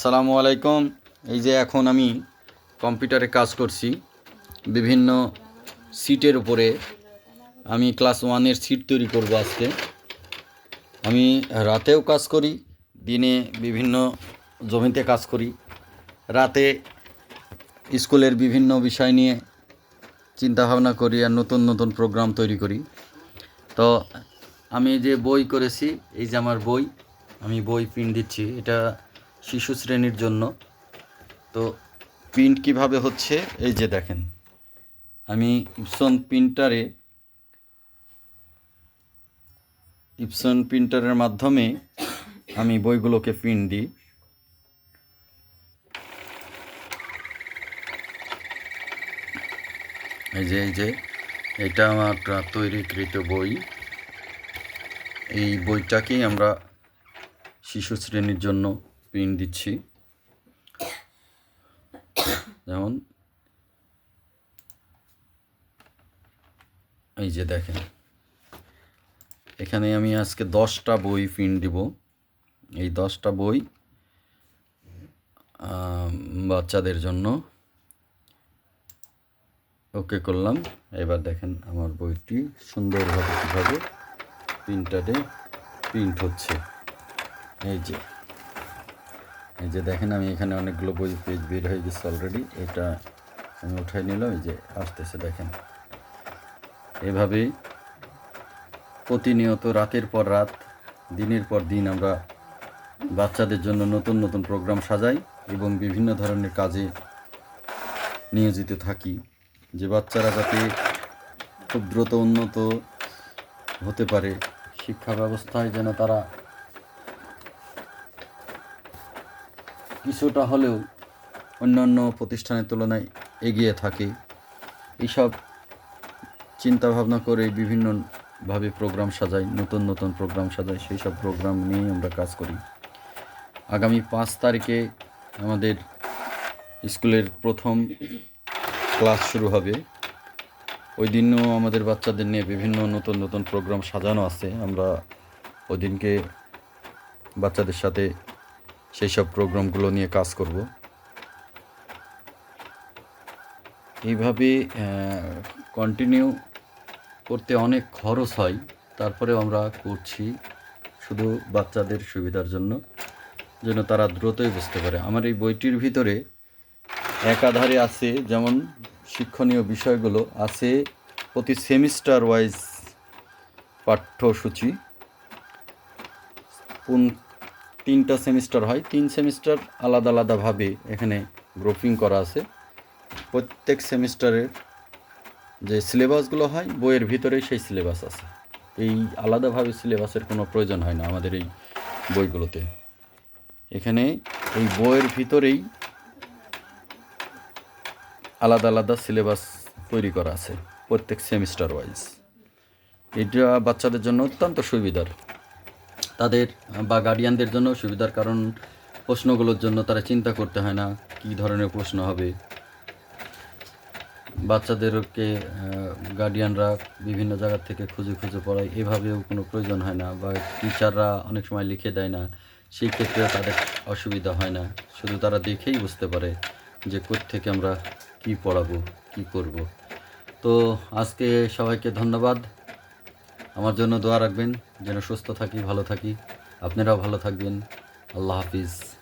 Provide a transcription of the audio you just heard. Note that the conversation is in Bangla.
আসসালামু আলাইকুম। এই যে এখন আমি কম্পিউটারে কাজ করছি। বিভিন্ন সিটের উপরে আমি ক্লাস ওয়ানের সিট তৈরি করব আজকে। আমি রাতেও কাজ করি, দিনে বিভিন্ন জমিতে কাজ করি। রাতে স্কুলের বিভিন্ন বিষয় নিয়ে চিন্তা ভাবনা করি আর নতুন নতুন প্রোগ্রাম তৈরি করি। তো আমি যে বই করেছি, এই যে আমার বই, আমি বই প্রিন্ট দিচ্ছি। এটা শিশু শ্রেণির জন্য। তো প্রিন্ট কীভাবে হচ্ছে? এই যে দেখেন। আমি ইপসন প্রিন্টারে ইপসন প্রিন্টারের মাধ্যমে আমি বইগুলোকে প্রিন্ট দিই। এই যে এই যে, এটা আমার তৈরিকৃত বই। এই বইটাকেই আমরা শিশু শ্রেণির জন্য প্রিন্ট দিচ্ছি। যেমন এই যে দেখেন, এখানে আমি আজকে দশটা বই প্রিন্ট দিব। এই দশটা বই বাচ্চাদের জন্য ওকে করলাম। এবার দেখেন আমার বইটি সুন্দরভাবে কীভাবে প্রিন্টারে প্রিন্ট হচ্ছে। এই যে এই যে দেখেন, আমি এখানে অনেকগুলো বই পেজ বের হয়ে গেছে অলরেডি এটা আমি উঠাই নিলাম, এই যে আসতেছে, দেখেন। এভাবেই প্রতিনিয়ত রাতের পর রাত, দিনের পর দিন আমরা বাচ্চাদের জন্য নতুন নতুন প্রোগ্রাম সাজাই এবং বিভিন্ন ধরনের কাজে নিয়োজিত থাকি, যে বাচ্চারা যাতে খুব দ্রুত উন্নত হতে পারে। শিক্ষা ব্যবস্থায় যেন তারা কিছুটা হলেও অন্যান্য প্রতিষ্ঠানের তুলনায় এগিয়ে থাকে। এইসব চিন্তা ভাবনা করে বিভিন্নভাবে প্রোগ্রাম সাজাই, নতুন নতুন প্রোগ্রাম সাজাই সেই সব প্রোগ্রাম নিয়েই আমরা কাজ করি। আগামী পাঁচ তারিখে আমাদের স্কুলের প্রথম ক্লাস শুরু হবে। ওই দিনও আমাদের বাচ্চাদের নিয়ে বিভিন্ন নতুন নতুন প্রোগ্রাম সাজানো আছে। আমরা ওই দিনকে বাচ্চাদের সাথে সেই সব প্রোগ্রামগুলো নিয়ে কাজ করব। এইভাবে কন্টিনিউ করতে অনেক খরচ হয়। তারপরেও আমরা করছি শুধু বাচ্চাদের সুবিধার জন্য, যেন তারা দ্রুতই বুঝতে পারে। আমার এই বইটির ভিতরে একাধারে আছে যেমন শিক্ষণীয় বিষয়গুলো, আছে প্রতি সেমিস্টার ওয়াইজ পাঠ্যসূচি তিনটা সেমিস্টার হয়। তিন সেমিস্টার আলাদা আলাদাভাবে এখানে গ্রুপিং করা আছে। প্রত্যেক সেমিস্টারের যে সিলেবাসগুলো হয়, বইয়ের ভিতরেই সেই সিলেবাস আছে। এই আলাদাভাবে সিলেবাসের কোনো প্রয়োজন হয় না আমাদের এই বইগুলোতে। এখানে এই বইয়ের ভিতরেই আলাদা আলাদা সিলেবাস তৈরি করা আছে, প্রত্যেক সেমিস্টার ওয়াইজ। এটা বাচ্চাদের জন্য অত্যন্ত সুবিধার। তাদের, বা গার্ডিয়ানদের জন্য সুবিধার কারণ প্রশ্নগুলোর জন্য তারা চিন্তা করতে হয় না কী ধরনের প্রশ্ন হবে। বাচ্চাদেরকে গার্ডিয়ানরা বিভিন্ন জায়গা থেকে খুঁজে খুঁজে পড়ায়, এভাবেও কোনো প্রয়োজন হয় না বা টিচাররা অনেক সময় লিখে দেয় না, সেই ক্ষেত্রে তাদের অসুবিধা হয় না। শুধু তারা দেখেই বুঝতে পারে যে থেকে আমরা কি পড়াবো, কি করব। তো আজকে সবাইকে ধন্যবাদ। আমার জন্য দোয়া রাখবেন যেন সুস্থ থাকি ভালো থাকি। আপনারাও ভালো থাকবেন। আল্লাহ হাফিজ।